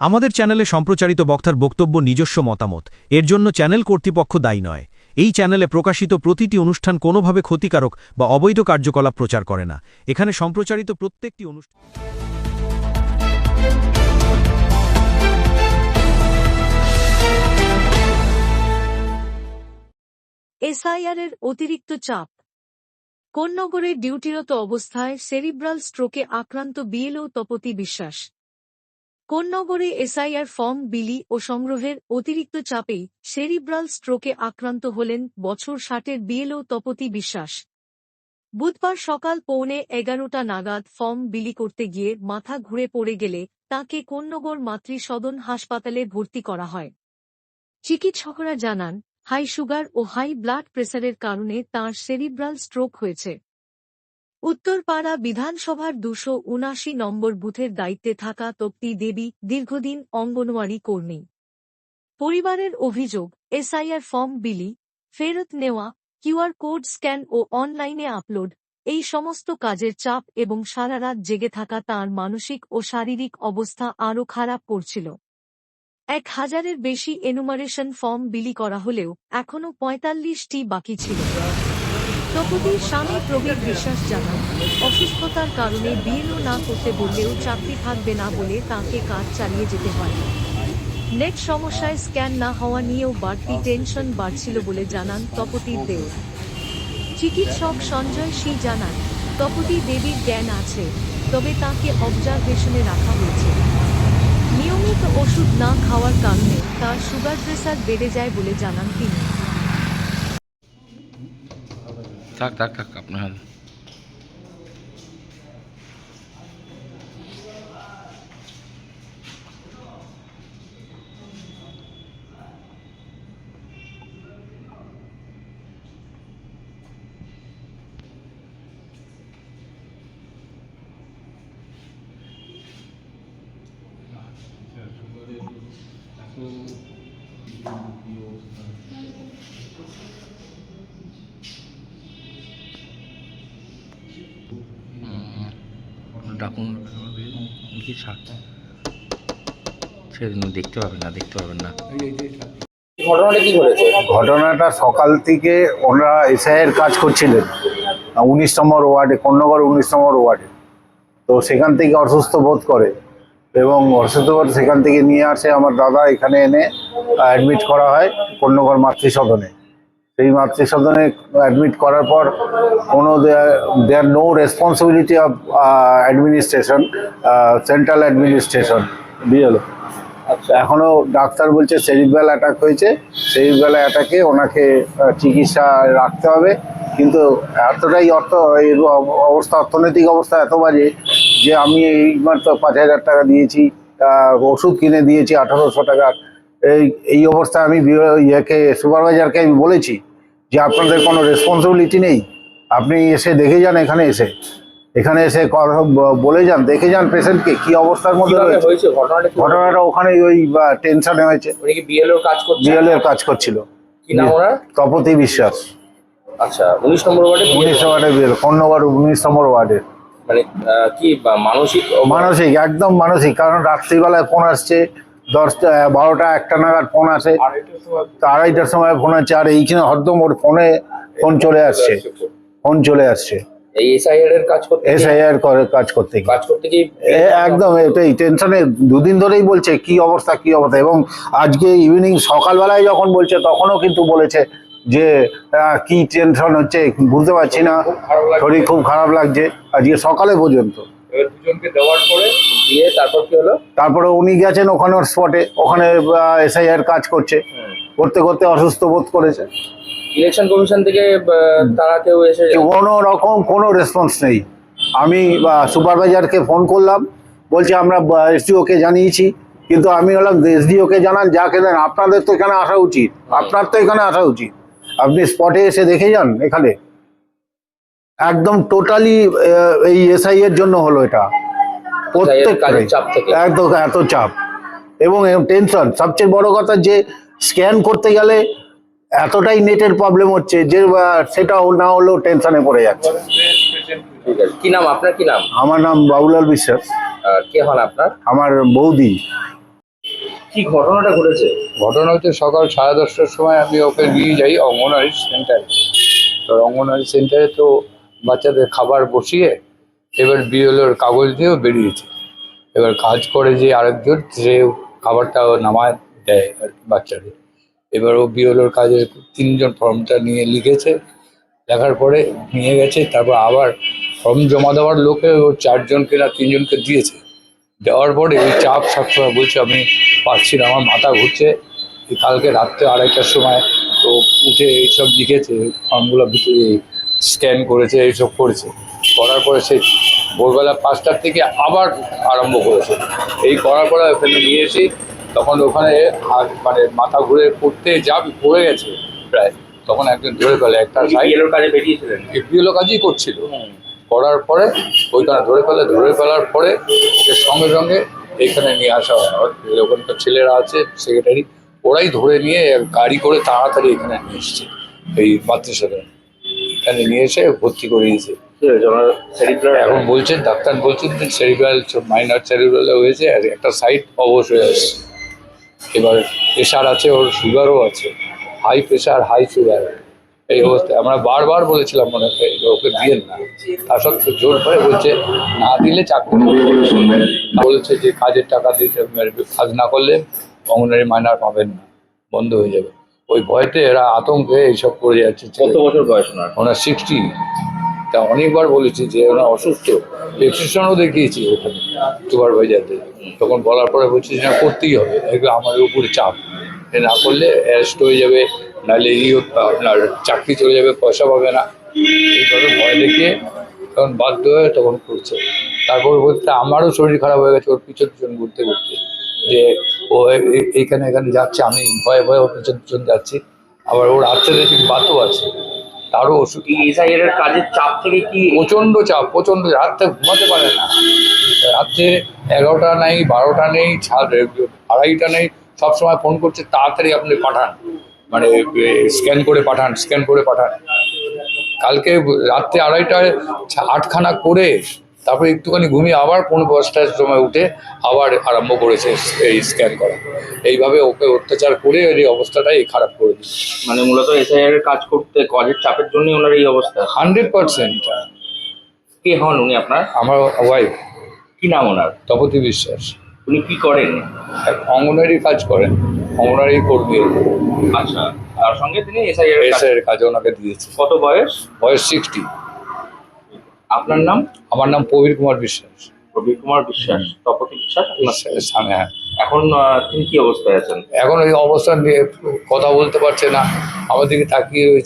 আমাদের চ্যানেলে সম্প্রচারিত বক্তার বক্তব্য নিজস্ব মতামত। এর জন্য চ্যানেল কর্তৃপক্ষ দায়ী নয়। এই চ্যানেলে প্রকাশিত প্রতিটি অনুষ্ঠান কোনোভাবে ক্ষতিকারক বা অবৈধ কার্যকলাপ প্রচার করে না। এখানে সম্প্রচারিত প্রত্যেকটি অনুষ্ঠান এসআইআরের অতিরিক্ত চাপ। কোন্নগরে ডিউটিরত অবস্থায় সেরিব্রাল স্ট্রোকে আক্রান্ত বিএলও তপতি বিশ্বাস। কোন্নগরে এসআইআর ফর্ম বিলি ও সংগ্রহের অতিরিক্ত চাপেই সেরিব্রাল স্ট্রোকে আক্রান্ত হলেন বছর ষাটের বিএলও তপতি বিশ্বাস। বুধবার সকাল পৌনে এগারোটা নাগাদ ফর্ম বিলি করতে গিয়ে মাথা ঘুরে পড়ে গেলে তাকে কোন্নগর মাতৃ সদন হাসপাতালে ভর্তি করা হয়। চিকিৎসকরা জানান, হাই সুগার ও হাই ব্লাড প্রেসারের কারণে তাঁর সেরিব্রাল স্ট্রোক হয়েছে। উত্তরপাড়া বিধানসভার দুশো উনাশি নম্বর বুথের দায়িত্বে থাকা তপ্তি দেবী দীর্ঘদিন অঙ্গনওয়াড়ি কর্মী। পরিবারের অভিযোগ, এসআইআর ফর্ম বিলি, ফেরত নেওয়া কিউআর কোড স্ক্যান ও অনলাইনে আপলোড, এই সমস্ত কাজের চাপ এবং সারারাত জেগে থাকা তাঁর মানসিক ও শারীরিক অবস্থা আরও খারাপ করছিল। এক হাজারের বেশি এনুমারেশন ফর্ম বিলি করা হলেও এখনও পঁয়তাল্লিশটি বাকি ছিল। তপতির স্বামী প্রবীর বিশ্বাস জানান। অসুস্থতার কারণে বিএলও না করতে বললেও চাকরি থাকবে না বলে তাঁকে কাজ চালিয়ে যেতে হয়। নেট সমস্যায় স্ক্যান না হওয়া নিয়েও বাড়তি টেনশন বাড়ছিল বলে জানান তপতির দেও চিকিৎসক সঞ্জয় সি জানান, তপতি দেবীর জ্ঞান আছে, তবে তাকে অবজারভেশনে রাখা হয়েছে। নিয়মিত ওষুধ না খাওয়ার কারণে তার সুগার প্রেসার বেড়ে যায় বলে জানান তিনি। থাক থাক থাক আপনার। হুম, ডাকুন কি ছেড়ে দিন দেখতে পাবেন না দেখতে পাবেন না। ঘটনাটা কি ঘটেছে? ঘটনাটা সকাল থেকে ওনারা এসআইয়ের কাজ করছিলেন উনিশ নম্বর ওয়ার্ডে কন্যগর উনিশ নম্বর ওয়ার্ডে। তো সেখান থেকে অসুস্থ বোধ করে এবং অসুস্থ বোধ সেখান থেকে নিয়ে আসে আমার দাদা এখানে এনে অ্যাডমিট করা হয় কন্যগর মাতৃসদনে। সেই মাতৃসদনে অ্যাডমিট করার পর কোনো there no responsibility of administration central administration BLO আচ্ছা। এখনও ডাক্তার বলছে সেরিব্রাল অ্যাটাক হয়েছে সেরিব্রাল অ্যাটাকে ওনাকে চিকিৎসা রাখতে হবে। কিন্তু এতটাই অর্থ অবস্থা অর্থনৈতিক অবস্থা এত বাজে যে আমি এই মাত্র পাঁচ হাজার টাকা দিয়েছি ওষুধ কিনে দিয়েছি আঠারোশো টাকার। এই এই অবস্থায় আমি ইয়েকে সুপারভাইজারকে আমি বলেছি যে আপনাদের কোনো রেসপন্সিবিলিটি নেই। আপনি এসে দেখে যান এখানে এসে। এখানে এসে বলে যান দেখে যান পেশেন্টকে কি অবস্থার মধ্যে রয়েছে। ঘটনাটা ওখানে ওই টেনশনে হয়েছে। বিএল এর কাজ করছিল। তপতি বিশ্বাস। আচ্ছা উনিশ নম্বর ওয়ার্ডে উনিশ বিএল নম্বর ওয়ার্ডের মানে কি মানসিক? মানসিক একদম মানসিক কারণ রাত্রিবেলায় ফোন আসছে দশটা বারোটা একটা নাগাদ ফোন আসে। তো আড়াইটার সময় ফোন আছে আর এইখানে হরদম ওর ফোনে ফোন চলে আসছে। ফোন চলে আসছে। এই এসআইআর এর কাজ করতে কাজ করতে কাজ করতে কি একদম এটাই টেনশনে দুদিন ধরেই বলছে কি অবস্থা কি অবস্থা? এবং আজকে ইভিনিং সকালবেলায় যখন বলছে তখনও কিন্তু বলেছে যে কি টেনশন হচ্ছে বুঝতে পারছি না। শরীর খুব খারাপ লাগছে। আজকে সকালে পর্যন্ত। দুজনকে দেওয়ার পরে দিয়ে তারপর কি হলো? তারপরে উনি গেছেন ওখানে স্পটে ওখানে এসআইআর কাজ করছে। করতে করতে অসুস্থ বোধ করেছে। ইলেকশন কমিশন থেকে তারা কেউ এসে কোনো রকম কোনো রেসপন্স নেই। আমি সুপারভাইজারকে ফোন করলাম বলছে আমরা এসডিওকে জানিয়েছি কিন্তু আমি হলাম এসডিওকে জানান যাকে দেন আপনাদের তো এখানে আসা উচিত। আপনার তো এখানে আসা উচিত। আপনি স্পটে এসে দেখে যান এখানে। একদম টোটালি এই এসআই এর জন্য হলো এটা। প্রত্যেক কাজের চাপ থেকে। একদম এত চাপ। এবং টেনশন সবচেয়ে বড় কথা যে স্ক্যান করতে গেলে এতটাই নেটের প্রবলেম হচ্ছে যে সেটাও না হলেও টেনশনে পড়ে যাচ্ছে। কি নাম আপনার? কি নাম? আমার নাম বাবুলাল বিশ্বাস। কে হন আপনার? আমার বৌদি। কি ঘটনাটা ঘটেছে? ঘটনা হচ্ছে সকাল সাড়ে দশটার সময় আমি ওকে নিয়ে যাই অঙ্গনওয়াড়ি সেন্টারে। তো অঙ্গনওয়াড়ি সেন্টারে তো বাচ্চাদের খাবার বসিয়ে এবার বিএলওর কাগজ দিয়েও বেরিয়েছে। এবার কাজ করে যে আরেকজন, সে খাবারটা নামায় দেয় আর কি বাচ্চাদের। এবার ও বিএলওর কাজে তিনজন ফর্মটা নিয়ে লিখেছে। লেখার পরে নিয়ে গেছে, তারপর আবার ফর্ম জমা দেওয়ার লোকে ও চারজনকে না তিনজনকে দিয়েছে। দেওয়ার পরে ওই চাপ সবসময় বলছে, আমি পারছি না, আমার মাথা ঘুরছে। কালকে রাত্রে আড়াইটার সময় তো উঠে এইসব লিখেছে, ফর্মগুলো স্ক্যান করেছে এইসব করেছে। করার পরে সে ভোরবেলা পাঁচটার থেকে আবার আরম্ভ করেছে। এই করার পরে ওখানে নিয়ে এসে তখন ওখানে হাত মানে মাথা ঘুরে পড়তে যা পড়ে গেছে প্রায় তখন একজন ধরে ফেলে একটা কাজে বেরিয়েছিলেন? কাজই করছিল। করার পরে ওইখানে ধরে ফেলে ধরে ফেলার পরে সঙ্গে সঙ্গে এইখানে নিয়ে আসা হয়। ওখানকার ছেলেরা আছে সেক্রেটারি ওরাই ধরে নিয়ে গাড়ি করে তাড়াতাড়ি এখানে নিয়ে এসছে এই মাতৃসদন এখানে নিয়ে এসে ভর্তি করে দিয়েছে। এখন বলছেন ডাক্তার বলছেন যে সেরিব্রাল মাইনার সেরিব্রাল হয়েছে আর একটা সাইড অবশ হয়ে আসছে। এবার প্রেশার আছে ওর সুগারও আছে। হাই প্রেশার হাই সুগার এই অবস্থায় আমরা বারবার বলেছিলাম মনে হয় ওকে দিয়েন না। তার সত্ত্বেও জোর করে বলছে না দিলে চাকরি বলেছে যে কাজের টাকা দিতে কাজ না করলে অঙ্গনারী মাইনার পাবেন না। বন্ধ হয়ে যাবে। ওই ভয়তে এরা আতঙ্কে এইসব করে যাচ্ছে কত বছর বয়স ওনার? ওনার সিক্সটি তা অনেকবার বলেছি যে ওনার অসুস্থ। প্রেসক্রিপশনও দেখিয়েছি ওখানে সুপারভাইজারদের তখন বলার পরে বলছি যে না করতেই হবে। এগুলো আমাদের উপরে চাপ। এ না করলে অ্যারেস্ট হয়ে যাবে নাহলে এই আপনার চাকরি চলে যাবে পয়সা পাবে না। এইভাবে ভয় দেখিয়ে তখন বাধ্য হয়ে তখন করছে। তারপর বলতে আমারও শরীর খারাপ হয়ে গেছে ওর পিছন পিছন ঘুরতে ঘুরতে যে ও এ- এ- এইখানে এখানে যাচ্ছে আমি ভয়ে ভয়ে ওর পিছন পিছন যাচ্ছি। আবার ওর আর্থেলেটিক বাতও আছে। তারও ওষুধ এর কাজের চাপ থেকে কি প্রচণ্ড চাপ প্রচণ্ড রাত্রে ঘুমাতে পারে না। রাত্রে এগারোটা নেই বারোটা নেই আড়াইটা নেই সবসময় ফোন করছে তাড়াতাড়ি আপনি পাঠান। মানে স্ক্যান করে পাঠান স্ক্যান করে পাঠান। কালকে রাত্রে আড়াইটায় আটখানা করে তারপরে একটুখানি ঘুমিয়ে আবার পনেরো দশটার সময় উঠে আবার আরম্ভ করেছে এই স্ক্যান করা। এইভাবে ওকে অত্যাচার করে এই অবস্থাটাই খারাপ করে দিচ্ছে। মানে মূলত এসআইআর এর কাজ করতে কাজের চাপের জন্যই ওনার এই অবস্থা? Hundred percent. কে হন উনি আপনার? আমার ওয়াইফ কি নাম ওনার? তপতি বিশ্বাস। উনি কি করেন? অঙ্গনারী কাজ করেন অঙ্গনারী কর্মী। আচ্ছা তার সঙ্গে তিনি এসআইআর কাজ কাজে ওনাকে দিয়েছে। কত বয়স? বয়স সিক্সটি আপনার নাম? আমার নাম প্রবীর কুমার বিশ্বাস। প্রবীর কুমার বিশ্বাস তপতি বিশ্বাস? আপনার সামনে হ্যাঁ এখন তিনি কি অবস্থায় আছেন? এখন ওই অবস্থা নিয়ে কথা বলতে পারছে না। আমাদেরকে দিকে তাকিয়ে রয়েছে।